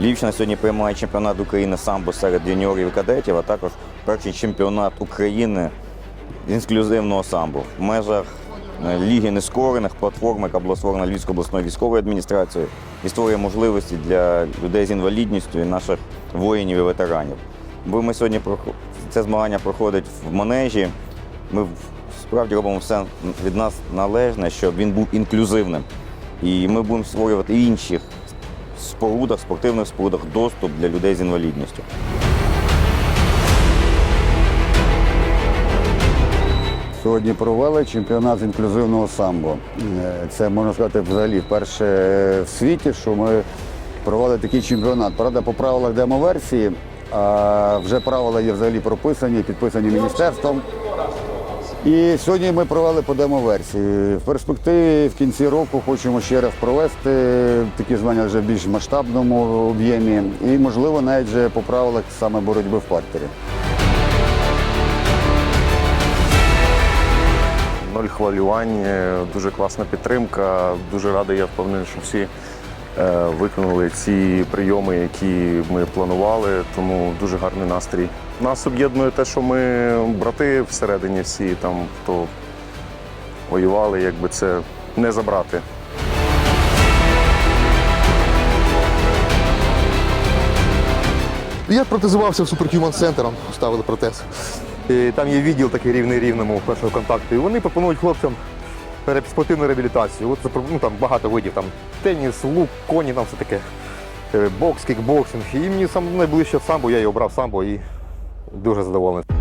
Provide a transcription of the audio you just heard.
Львівщина сьогодні приймає чемпіонат України самбо серед юніорів і кадетів, а також перший чемпіонат України з інклюзивного самбо в межах е, Ліги нескорених, платформи, яка була створена Львівською обласною військовою адміністрацією і створює можливості для людей з інвалідністю і наших воїнів і ветеранів. Бо ми сьогодні це змагання проходить в манежі. Ми справді робимо все від нас належне, щоб він був інклюзивним. І ми будемо створювати інших спорудах, спортивних спорудах доступ для людей з інвалідністю. Сьогодні провели чемпіонат з інклюзивного самбо. Е, Це можна сказати взагалі вперше в світі, що ми провели такий чемпіонат. Правда, по правилах демо-версії, а вже правила є взагалі прописані, підписані міністерством. І сьогодні ми провели по демо-версії. В перспективі в кінці року хочемо ще раз провести такі змагання вже в більш масштабному об'ємі і, можливо, навіть вже по правилах саме боротьби в партері. Ноль хвилювань, дуже класна підтримка. Дуже радий, я впевнений, що всі виконали ці прийоми, які ми планували. Тому дуже гарний настрій. Нас об'єднує те, що ми брати всередині всі, там хто воювали, якби це не забрати. Я протезувався в Superhuman Center, ставили протез. І там є відділ такий рівний рівному першого контакту. І вони пропонують хлопцям спортивну реабілітацію. От ну, там багато видів, там теніс, лук, коні, там все таке. Е, Бокс, кікбоксинг. І мені сам найближче самбо, я і обрав самбо і дуже задоволений.